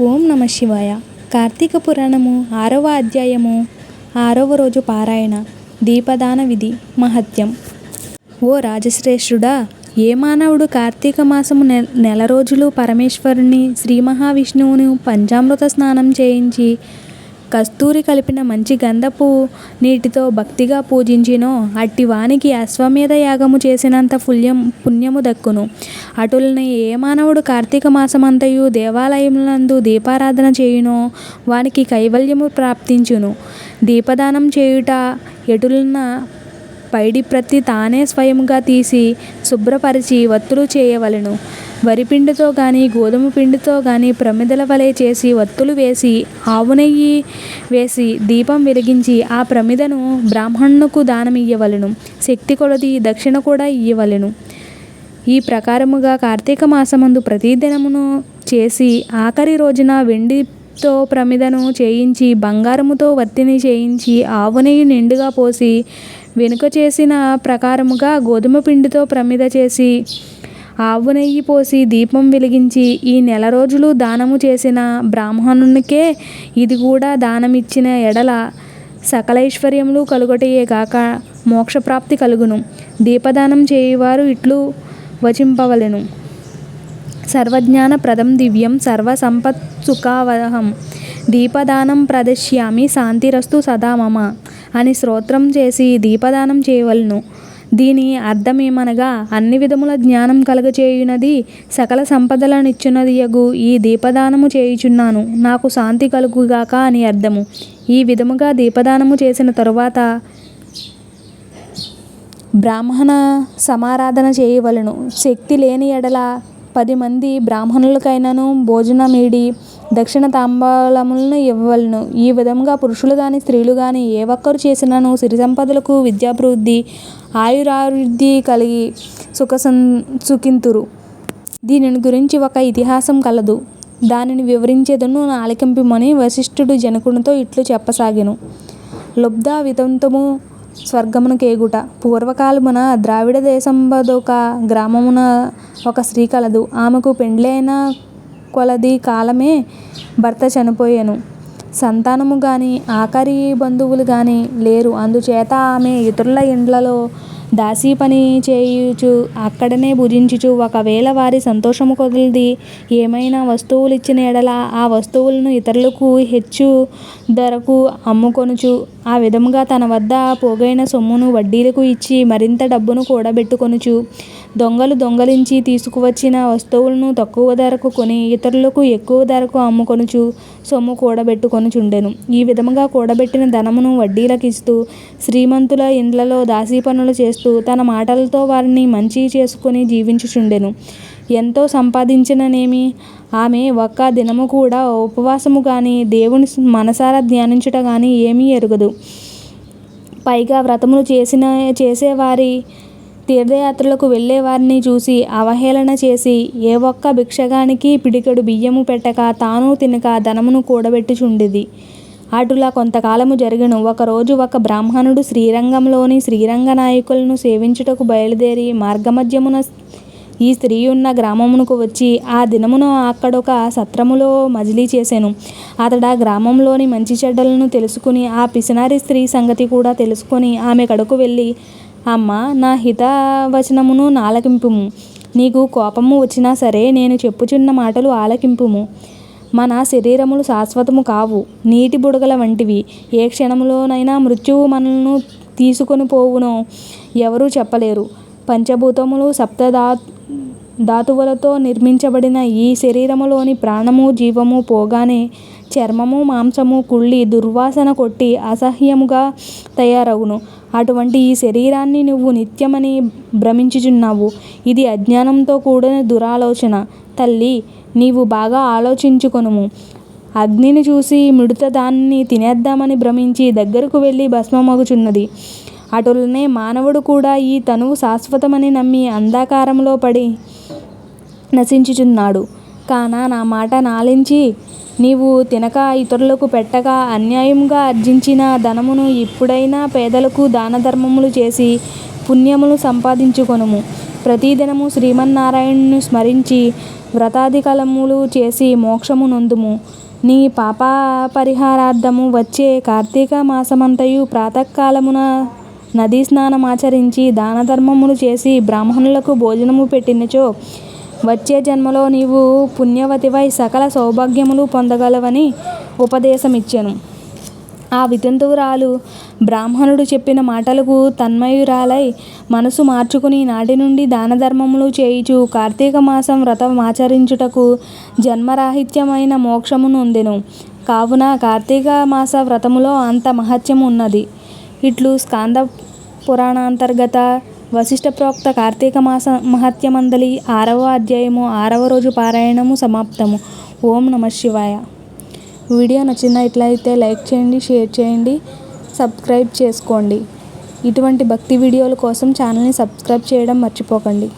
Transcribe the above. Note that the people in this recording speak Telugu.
ఓం నమ శివాయ. కార్తీక పురాణము ఆరవ అధ్యాయము ఆరవ రోజు పారాయణ. దీపదాన విధి మహత్యం. ఓ రాజశ్రేష్ఠుడా ఏ మానవుడు కార్తీక మాసము నె నెల రోజులు పరమేశ్వరుని శ్రీ మహావిష్ణువును పంచామృత స్నానం చేయించి కస్తూరి కలిపిన మంచి గంధపు నీటితో భక్తిగా పూజించినో అట్టి వానికి అశ్వమేధ యాగము చేసినంత పుణ్యం పుణ్యము దక్కును. అటుల్ని ఏ మానవుడు కార్తీక మాసమంతయు దేవాలయములందు దీపారాధన చేయునో వానికి కైవల్యము ప్రాప్తించును. దీపదానం చేయుట ఎటులన పైడి ప్రతి తానే స్వయంగా తీసి శుభ్రపరిచి వత్తులు చేయవలెను. వరిపిండితో కానీ గోధుమ పిండితో కానీ ప్రమిదల వలె చేసి వత్తులు వేసి ఆవు నెయ్యి వేసి దీపం వెలిగించి ఆ ప్రమిదను బ్రాహ్మణునకు దానమియ్యవలెను. శక్తి కొలది దక్షిణ కూడా ఇయ్యవలెను. ఈ ప్రకారముగా కార్తీక మాసమందు ప్రతిదినమును చేసి ఆఖరి రోజున వెండితో ప్రమిదను చేయించి బంగారముతో వత్తిని చేయించి ఆవు నెయ్యి నిండుగా పోసి వెనుక చేసిన ప్రకారముగా గోధుమ పిండితో ప్రమిద చేసి ఆవు నెయ్యి పోసి దీపం వెలిగించి ఈ నెల రోజులు దానము చేసిన బ్రాహ్మణునికే ఇది కూడా దానమిచ్చిన ఎడల సకలైశ్వర్యములు కలుగటయే కాక మోక్షప్రాప్తి కలుగును. దీపదానం చేయువారు ఇట్లు వచింపవలెను. సర్వజ్ఞాన ప్రదం దివ్యం సర్వసంపత్ సుఖావహం. దీపదానం ప్రదశ్యామి శాంతిరస్తు సదా మమ అని స్తోత్రం చేసి దీపదానం చేయవలెను. దీని అర్థమేమనగా అన్ని విధముల జ్ఞానం కలుగచేయునది సకల సంపదలనిచ్చునదియగు ఈ దీపదానము చేయుచున్నాను. నాకు శాంతి కలుగుగాక అని అర్థము. ఈ విధముగా దీపదానము చేసిన తరువాత బ్రాహ్మణ సమారాధన చేయవలెను. శక్తి లేని ఎడల పది మంది బ్రాహ్మణులకైనను భోజనమీడి దక్షిణ తాంబూలములను ఇవ్వవలెను. ఈ విధముగా పురుషులు గాని స్త్రీలు గాని ఏ ఒక్కరు చేసినను సిరి సంపదలకు విద్యాభివృద్ధి ఆయురారోగ్యాభివృద్ధి కలిగి సుఖ సుఖింతురు. దీనిని గురించి ఒక ఇతిహాసం కలదు. దానిని వివరించేదను ఆలకింపుమని వశిష్ఠుడు జనకునితో ఇట్లు చెప్పసాగెను. లుబ్ధ స్వర్గమును కేగుట పూర్వకాలమున ద్రావిడ దేశంబదొక గ్రామమున ఒక స్త్రీ కలదు. ఆమెకు పెండ్లైన కొలది కాలమే భర్త చనిపోయెను. సంతానము గాని ఆఖరి బంధువులు గాని లేరు. అందుచేత ఆమె ఇతరుల ఇండ్లలో దాసీ పని చేయుచు అక్కడనే భుజించుచు ఒకవేళ వారి సంతోషము కొలది ఏమైనా వస్తువులిచ్చిన ఎడల ఆ వస్తువులను ఇతరులకు హెచ్చు ధరకు అమ్ముకొనుచు ఆ విధముగా తన వద్ద పోగైన సొమ్మును వడ్డీలకు ఇచ్చి మరింత డబ్బును కూడబెట్టుకొనుచు దొంగలు దొంగిలించి తీసుకువచ్చిన వస్తువులను తక్కువ ధరకు కొని ఇతరులకు ఎక్కువ ధరకు అమ్ముకొనుచు సొమ్ము కూడబెట్టుకొనుచుండెను. ఈ విధముగా కూడబెట్టిన ధనమును వడ్డీలకిస్తూ శ్రీమంతుల ఇండ్లలో దాసీపనులు చేస్తూ తన మాటలతో వారిని మంచి చేసుకొని జీవించుచుండెను. ఎంతో సంపాదించిననేమి? ఆమె ఒక్క దినము కూడా ఉపవాసము గాని దేవుని మనసారా ధ్యానించుట గాని ఏమీ ఎరుగదు. పైగా వ్రతములు చేసిన చేసేవారి తీర్థయాత్రలకు వెళ్ళే వారిని చూసి అవహేళన చేసి ఏ ఒక్క భిక్షగానికి పిడికెడు బియ్యము పెట్టక తాను తినక ధనమును కూడబెట్టిచుండేది. అటులా కొంతకాలము జరిగిన. ఒకరోజు ఒక బ్రాహ్మణుడు శ్రీరంగంలోని శ్రీరంగ నాయకులను సేవించుటకు బయలుదేరి మార్గమధ్యమున ఈ స్త్రీ ఉన్న గ్రామమునకు వచ్చి ఆ దినమున అక్కడొక సత్రములో మజిలీ చేశాను అతడా గ్రామంలోని మంచి చెడ్డలను తెలుసుకుని ఆ పిసినారి స్త్రీ సంగతి కూడా తెలుసుకొని ఆమె కడుకు వెళ్ళి అమ్మా నా హితవచనమును నాలకింపుము. నీకు కోపము వచ్చినా సరే నేను చెప్పుచున్న మాటలు ఆలకింపుము. మన శరీరములు శాశ్వతము కావు నీటి బుడగల వంటివి. ఏ క్షణములోనైనా మృత్యువు మనల్ని తీసుకొని పోవునో ఎవరూ చెప్పలేరు. పంచభూతములు సప్తధా ధాతువులతో నిర్మించబడిన ఈ శరీరములోని ప్రాణము జీవము పోగానే చర్మము మాంసము కుళ్ళి దుర్వాసన కొట్టి అసహ్యముగా తయారవును అటువంటి ఈ శరీరాన్ని నువ్వు నిత్యమని భ్రమించుచున్నావు. ఇది అజ్ఞానంతో కూడిన దురాలోచన. తల్లి నీవు బాగా ఆలోచించుకొనుము. అగ్నిని చూసి మిడుత దాన్ని తినేద్దామని భ్రమించి దగ్గరకు వెళ్ళి భస్మమగుచున్నది. అటులనే మానవుడు కూడా ఈ తనువు శాశ్వతమని నమ్మి అంధకారంలో పడి నశించుచున్నాడు. కాన నా మాట నాలించి నీవు తినక ఇతరులకు పెట్టక అన్యాయముగా ఆర్జించిన ధనమును ఇప్పుడైనా పేదలకు దానధర్మములు చేసి పుణ్యములు సంపాదించుకొనుము. ప్రతిదినము శ్రీమన్నారాయణుని స్మరించి వ్రతాధికలములు చేసి మోక్షము నొందుము. నీ పాప పరిహారార్థము వచ్చే కార్తీక మాసమంతయు ప్రాతకాలమున నదీ స్నానమాచరించి దాన ధర్మములు చేసి బ్రాహ్మణులకు భోజనము పెట్టినచో వచ్చే జన్మలో నీవు పుణ్యవతివై సకల సౌభాగ్యములు పొందగలవని ఉపదేశమిచ్చెను. ఆ వితంతువురాలు బ్రాహ్మణుడు చెప్పిన మాటలకు తన్మయురాలై మనసు మార్చుకుని నాటి నుండి దాన ధర్మములు చేయుచు కార్తీక మాసం వ్రతం ఆచరించుటకు జన్మరాహిత్యమైన మోక్షమును ఉందెను. కావున కార్తీక మాస వ్రతములో అంత మహత్యం ఉన్నది ఇట్లు స్కాంద పురాణాంతర్గత వశిష్ఠ ప్రోక్త కార్తీక మాస మహత్యమందలి ఆరవ అధ్యాయము ఆరవ రోజు పారాయణము సమాప్తము. ఓం నమ శివాయ. వీడియో నచ్చినట్లయితే లైక్ చేయండి షేర్ చేయండి సబ్స్క్రైబ్ చేసుకోండి. ఇటువంటి భక్తి వీడియోల కోసం ఛానల్ని సబ్స్క్రైబ్ చేయడం మర్చిపోకండి.